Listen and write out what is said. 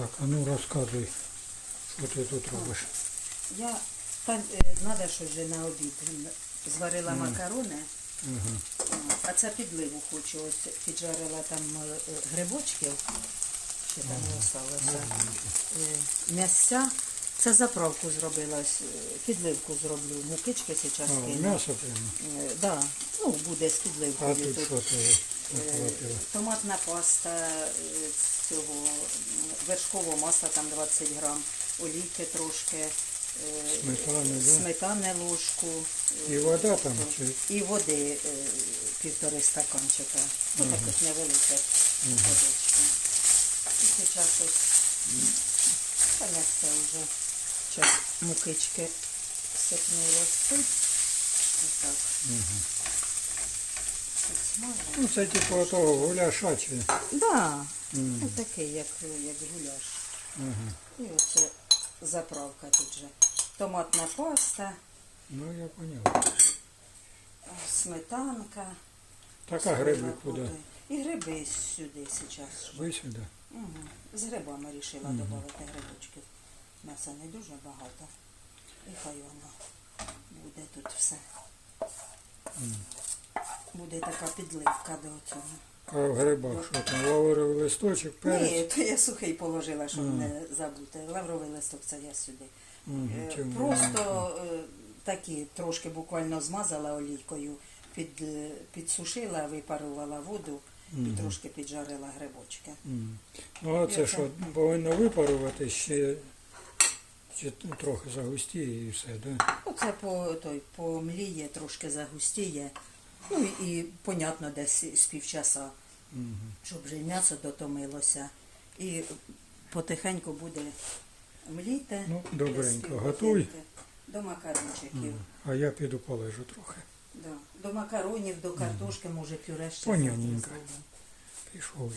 Так, а ну розказуй, що ти тут робиш. Я та треба щось вже на обід. Зварила макарони, Ага. а це підливу хочу. Ось піджарила там е, грибочків, ще там залишилося. Е, М'ясця. Це заправку зробила, е, підливку зроблю. Мукички зараз А, кину. м'ясо прямо. Да, ну буде з А підливкою. тут тут. що ти. Томатна паста з цього вершкового масла, там 20 грам, олійки трошки, е, Сметани, да? сметани ложку. е, І вода там, чи? І води е, півтори стаканчика. Ну, так ось невелике водички. І зараз ось понесте вже час мукички сипнулося. Отак. Підсмажу. Ну це типу того гуляша чи. Да, Мгм. ну, такий, як, як гуляш. Ага. І оце заправка тут же. Томатна паста, Ну я поняв. сметанка. Так, а гриби куди? І гриби сюди зараз. Ви сюди. Угу. З грибами вирішила додати грибочків. М'яса не дуже багато. І хай воно буде тут все. Буде така підливка до цього. А в грибах що там? Лавровий листочок, Ні, то я сухий положила, щоб не забути. Лавровий листок це я сюди. Мгм, Е, чим Просто е, такі трошки буквально змазала олійкою, під, е, підсушила, випарувала воду і трошки піджарила грибочки. Мгм. Ну а це що, повинно випарувати ще, ще трохи загустіє і все, да? Оце по той помліє, трошки загустіє. Ну і понятно, десь з півчаса, щоб вже м'ясо дотомилося. І потихеньку буде мліти. Ну, добренько, готуй. До макарончиків. А я піду полежу трохи. Да. До макаронів, до картошки, може, пюре ще Понятненько. Пішов я.